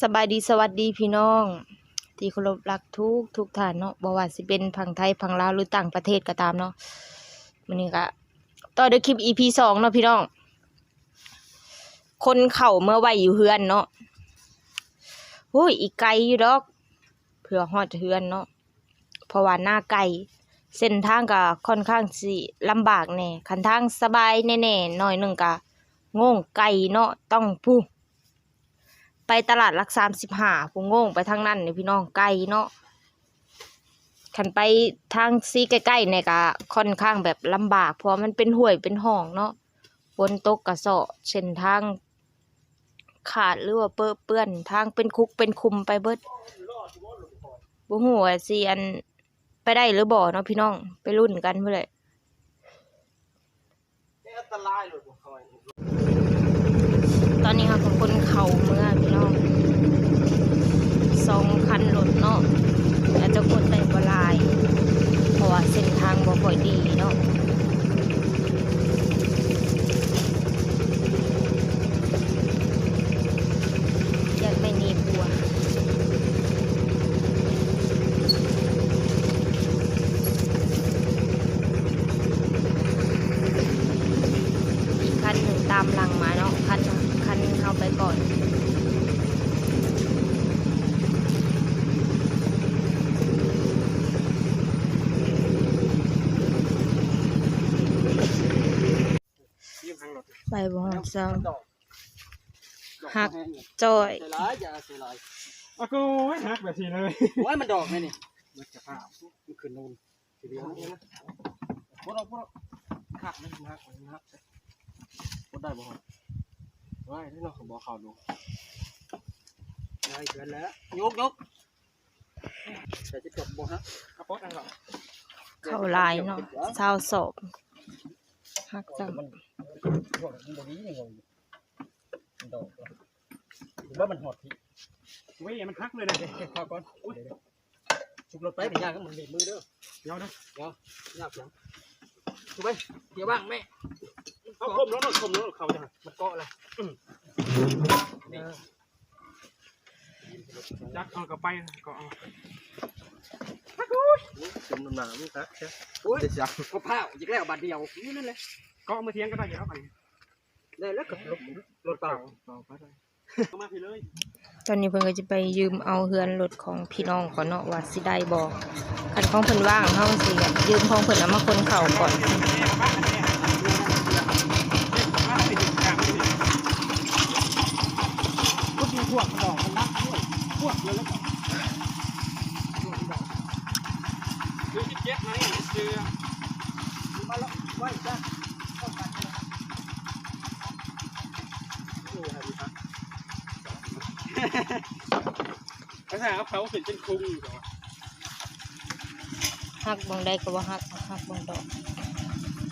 สบายดีสวัสดีพี่น้อง ที่เคารพรักทุกทุกท่านเนาะบว่าสิเป็นพังไทยพังลาวหรือต่างประเทศก็ตามเนาะมื้อนี้ก็ต่อด้วยคลิป EP สองเนาะพี่น้อง คนเข้าเมื่อไหวอยู่เฮือนเนาะโอ้ยอีกไกลอยู่ดอกเพื่อฮอดเฮือนเนาะเพราะว่าหน้าไกลเส้นทางก็ค่อนข้างสิลำบากแน่คันทางสบายแน่ๆหน่อยหนึ่งก็ง่งไกลเนาะต้องผู้ ไปตลาดรักสามสิบห้าผู้โง่งไปทางนั้นเนี่ยพี่น้องไกลเนาะขันไปทางซีใกล้ๆเนี่ยก็ค่อนข้างแบบลำบาก เพราะมันเป็นห่วยเป็นห้องเนาะฝนตกกระเสาะเส้นทางขาดหรือว่าเปื้อเปื้อนทางเป็นคุกเป็นคุมไปเบิดบ่ฮู้ว่าสิอันไปได้หรือบ่เนาะพี่น้องไปรุ่นกันเพื่อเลยอันตรายเลยผมคอย ตอนนี้ค่ะของคนเขาเมื่อพี่น้องสองคันรถเนาะอาจจะกดได้บลาย เพราะว่าเส้นทางบ่ค่อยดีเนาะยันไม่หนีบัวอีกคันหนึ่งตามหลังมาเนาะคันคันเข้าไปก่อน ยิ้มทางรถ ไป บ่ฮอดเจ้าดอกหักจ้อยเสียร้ายอย่าเสียร้ายอากูไม่หักแบบนี้เลยโอ้ยมันดอกไหมนี่มันจะผ้ามันขึ้นนูนทีเดียวนี่นะพูดเอาพูดเอาหักไหมหักไหมหักพูดได้บ่ฮะได้ที่เราขอบอกข่าวดูได้เกินแล้วยกยกแต่จะจบบ่ฮะกระป๋องนั่นหรอเข้าลายเนาะเศร้าศพหักจังมัน พวกมันบ่ดีนี่งงมันดอกหรือว่ามันหดที่เว้ยมันหักเลยนะเก็บข้าวก่อนชุบรถไปเป็นยากก็เหมือนเด็ดมือเด้อเดี๋ยวนะยากจังชุบไปเดี๋ยวบ้างแม่เอาคมแล้วคมแล้วเขาจะมันเกาะอะไรจักเอากลับไปก็เอาจมน้ำหนาลูกนะใช่โอ้ยจังก็ผ้าอีกแล้วบาทเดียวนี่นั่นเลย ก็เอามาเทียงก็ได้เดี๋ยวเอาไปได้แล้วกับรถรถเปล่าต่อไปเลยเอามาพี่เลย ตอนนี้เพิ่นก็จะไปยืมเอาเฮือนรถของพี่น้องก่อนเนาะว่าสิได้บ่คันของเพิ่นว่างเฮาสิแบบยืมของเพิ่นเอามาคนเข้าก่อนพุดมีพวกดอกมันนักด้วยพวกเลยแล้วก็ดูจิตเจ็บนะนี่เชื่อมาแล้วไว้จ้าเข้ากันเลยโอ้ยดีครับ ภาษาเขาเป็นเป็นคุ้งอยู่ก่อนหักบ่งได้ก็บ่หักหักบ่งดอก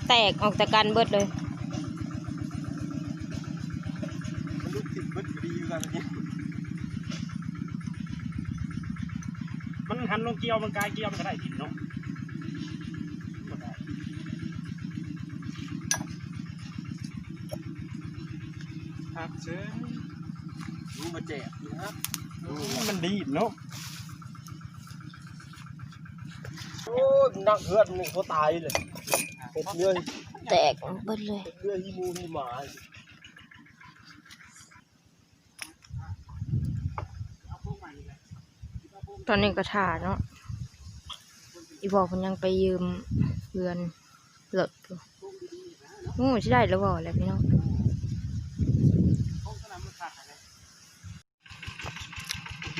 แตกออกจากกันเบิดเลยมันลูกติดมันดีอยู่กันนี่มันหันลงเกี่ยวมันกายเกี่ยวมันก็ได้ดินเนาะหักเชื่อรู้มาแจกนะครับ มันดีเนาะโอ้ยนักเฮือนนี่เขาตายเลยเป็นเรื่อยแตกเบิดเลยเรื่อยที่มูที่หมาตอนนี้ก็ถ่าเนาะอีบอกเพิ่นยังไปยืมเฮือนรถอยู่โอ้สิได้แล้วบ่แหละพี่น้อง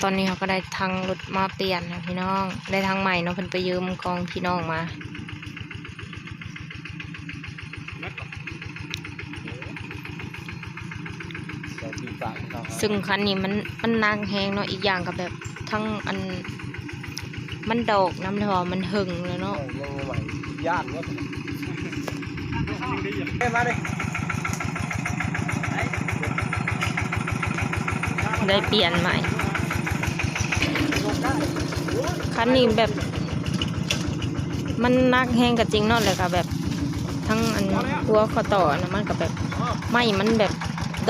ตอนนี้เขาก็ได้ทางรถมาเปลี่ยนนะพี่น้อง ได้ทางใหม่เนาะเพิ่นไปยืมกองพี่น้องมาแต่ปีกายเขาซึ่งคันนี้มันมันนางแหงเนาะอีกอย่างกับแบบทั้งอัน มันดอกน้ำทอมันหึงเลยเนาะยังใหม่ย่านเนี่ยเอ้มาดิได้เปลี่ยนใหม่ คันนี้แบบมันนักแห้งกับจริงเนาะเลยค่ะแบบ ทั้งอันหัวข้อต่อนะมันกับแบบไม่มันแบบ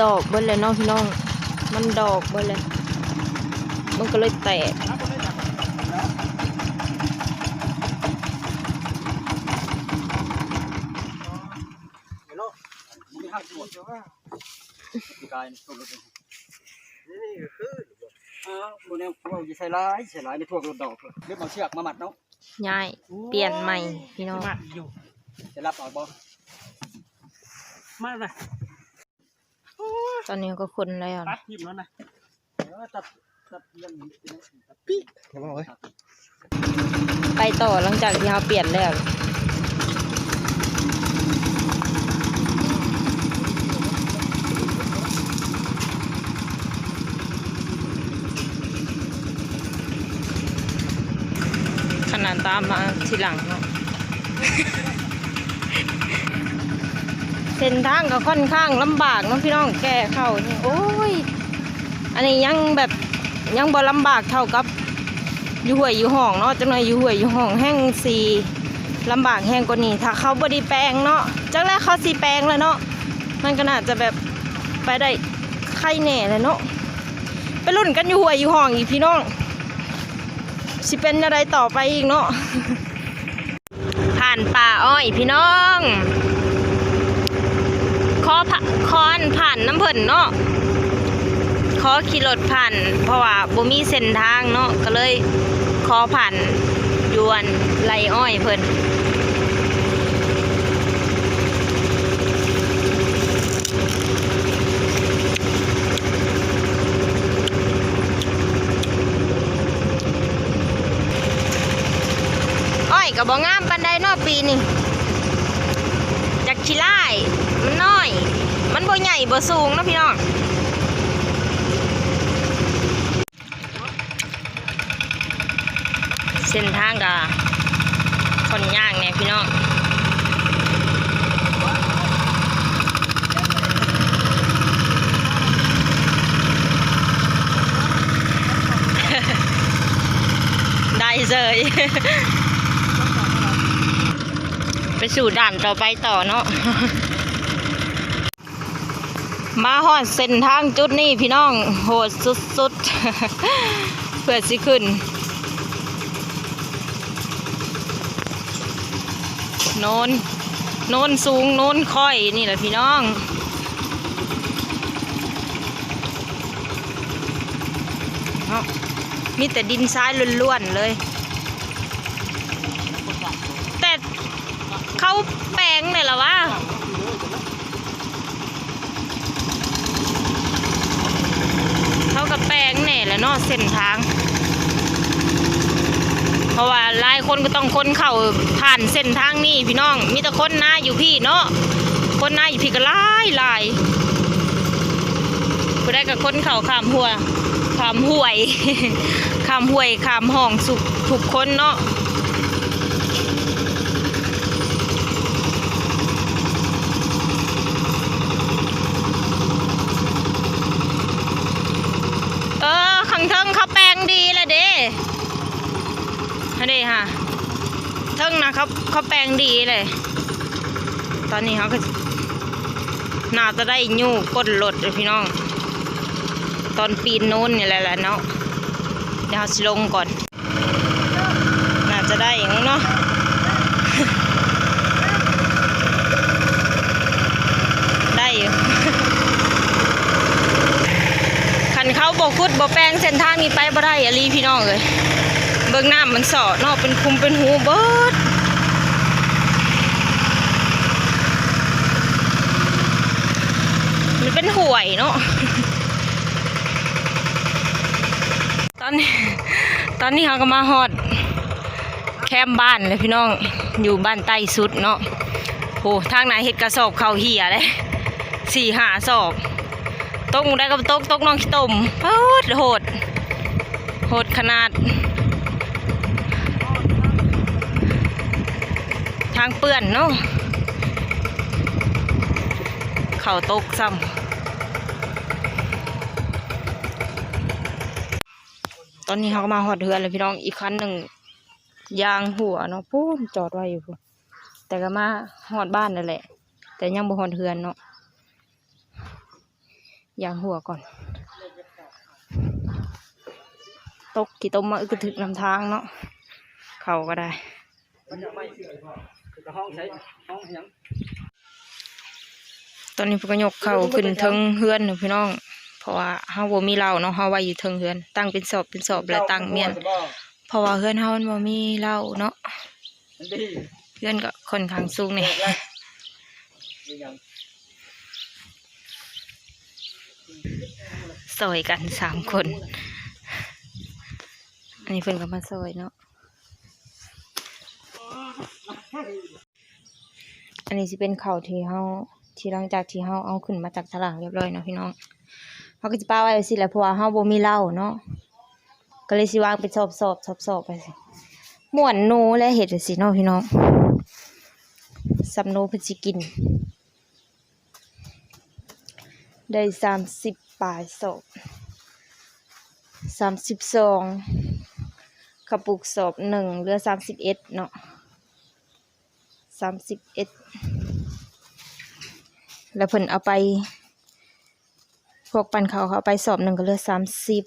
ดอกเบิ้เลยเนาะพี่น้อง มันดอกเบิ้เลยเมันก็เลยแตกรับบ่ได้จับเห็นเนาะมีห้างตรวจเจ้าว่าปีกายนี่ตัวรถนี่นี่ก็คือ อ้าวโมเนลพวกอยู่ใส่ร้ายใส่ร้ายในทั่วรถดอกเพิ่นเรียบเอาเชือกมามัดเนาะย้ายเปลี่ยนใหม่พี่น้องมาอยู่จะรับเอาบ่มาเลยตอนนี้ก็คนแล้วตัดทิ่มแล้วนะเออตัดตัดเรื่องนี้ตัดปิ๊เดี๋ยวบอกเอ้ยไปต่อหลังจากที่เราเปลี่ยนแล้ว ขนตามมาทีหลังเนาะเส้นทางก็ค่อนข้างลำบากเนาะพี่น้องแก้เข้านี่โอ้ย อันนี้ยังแบบยังบ่ลำบากเท่ากับอยู่ห่วยอยู่ห้องเนาะจังหน่อยอยู่ห่วยอยู่ห้องแห้งสีลำบากแห้งกว่านี้ถ้าเขาบดีแปลงเนาะจังแรกเขาสีแปลงเลยเนาะมันก็น่าจะแบบไปได้ไข่แหน่เลยเนาะไปรุ่นกันอยู่ห่วยอยู่ห้องอีกพี่น้อง สิเป็นอะไรต่อไปอีกเนาะผ่านป่าอ้อยพี่น้องคอผ่าคอนผ่านน้ำเพิ่นเนาะขอขี่รถผ่าน เพราะว่าบ่มีเส้นทางเนาะก็เลยขอผ่านยวนไรอ้อยเพิ่น ก็บ่งามปานใดนาะปีนี้จากขี้ไล่มันน้อย มันบ่ใหญ่บ่สูงนะพี่น้องเส้นทางก็คนยากเนี่ยพี่น้องได้เลย ไปสู่ด่านต่อไปต่อเนาะ มาฮอดเส้นทางจุดนี้พี่น้อง โหดสุดๆ เพื่อสิขึ้น โนนโนนสูง โนนค่อยนี่แหละพี่น้องเนาะมีแต่ดินทรายล้วนๆเลย แต่เขาแปลงเนี่ยหรอวะเขากับแปลงเนี่ยแหละเนาะเส้นทาง เพราะว่าหลายคนก็ต้องคนเข้าผ่านเส้นทางนี้พี่น้อง มีแต่คนหน้าอยู่พี่เนาะคนหน้าอยู่พี่ก็ลายลายผู้ได้กับคนเข้าขามหัวขามห่วยขามห่วยขามห้องสุขทุกคนเนาะ เออขังเทิงเขาแปลงดีเลยเด้ ฮันดีค่ะเทิงนะเขาเขาแปลงดีเลย ตอนนี้เขาก็น่าจะได้ยู่ก้นรถเลยพี่น้อง ตอนปีนนู้นนี่แหละแหละเนาะเดี๋ยวเราสิลงก่อน น่าจะได้อย่างเนาะได้อยู่คันเขาบอกคุดบอกแปลงเส้นทางนี้ไปบ่ได้อะลีพี่น้องเลย เบิ่งหน้ำมันสอเนาะเป็นคุมเป็นหูเบิดมันเป็นห่วยเนาะตอนนี้ตอนนี้เขาก็มาฮอด แคมป์บ้านเลยพี่น้องอยู่บ้านใต้สุดเนาะโหทางไหนเห็ดกระสอบเขาเหี่ยเลยสี่หาสอบตกได้กับตกตกน้องขี้ตมโหดโหดโหดขนาดางเปื้อนเนาะเข่าตกซ้ำตอนนี้เขาก็มาหอดเรือนเลยพี่น้องอีกคันหนึ่งยางหัวเนาะพูนจอดไว้อยู่พูนแต่ก็มาหอดบ้านนั่นแหละ แต่ยังบ่หอดเฮือนเนาะยางหัวก่อน ตกกี่ต้มมาอึกถึกนำทางเนาะเขาก็ได้ ห้องใช้ห้องยังตอนนี้พวกยกเข่าขึ้นเทิงเฮือนพี่น้อง เพราะว่าเฮาบ่มีเหล้าเนาะเฮาไว้อยู่เทิงเฮือน ตั้งเป็นสอบเป็นสอบแล้วตั้งเมียนเพราะว่าเฮือนเฮามันบ่มีเหล้าเนาะเฮือนก็ค่อนข้างสูงนี่ยซอยกันสามคน อันนี้เพิ่นก็มาซอยเนาะ อันนี้สิเป็นข้าวที่เฮาที่หลังจากที่เฮาเอาขึ้นมาจากตลาดเรียบร้อยเนาะพี่น้องเฮาก็สิป้าไว้สิแหละเพราะว่าเฮาบ่มีเหล้าเนาะก็เลยสิวางเป็นสอบสอบสอบสอบไปสิม่วนนูและเห็ดจังซี่เนาะพี่น้องสำโนเพิ่นสิกิน ได้สามสิบปลายสอบสามสิบสองกระปุกสอบหนึ่งเหลือสามสิบเอ็ดเนาะ สามสิบเอ็ดแล้วเพิ่นเอาไปพวกปันเขาเขาไปสอบหนึ่งก็เหลือสามสิบ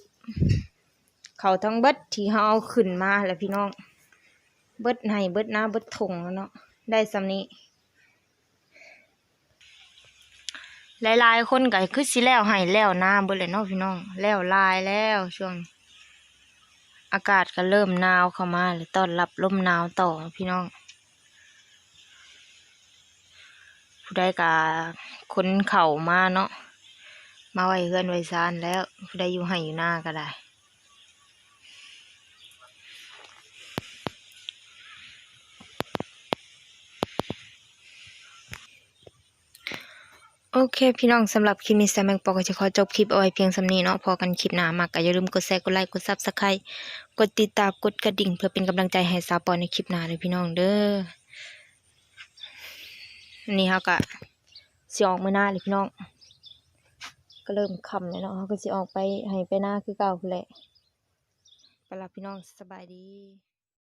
เขาทั้งเบิดที่เขาเอาขึ้นมาแหละพี่น้อง เบิดให้เบิดหน้าเบิดถงแล้วเนาะได้สำนี้หลายๆคนก็คือสิแล้วให้แล้วหน้าเบิดเลยเนาะพี่น้องแล้วลายแล้วช่วง อากาศก็เริ่มหนาวเข้ามาเลยต้อนรับลมหนาวต่อพี่น้อง ผู้ใดก็คนเข่ามาเนาะมาไว้เฮือนไว้ซานแล้วผู้ใดอยู่ให้อยู่หน้าก็ได้โอเค พี่น้องสำหรับคลิปนี้แซมแมงปอก็จะขอจบคลิปเอาไว้เพียงสำนี้เนาะพอกันคลิปหน้ามากก็อย่าลืมกดแชร์กดไลค์กดซับสไครต์กดติดตามกดกระดิ่ง เพื่อเป็นกำลังใจให้สาวปอในคลิปหน้าเลยพี่น้องเด้อ นี่เขาก็สิออกมือหน้าเลยพี่น้อง ก็เริ่มคำเลยเนาะเขาก็สิออกไปให้ไปหน้าคือเก่าแหละไปละพี่น้องสบายดี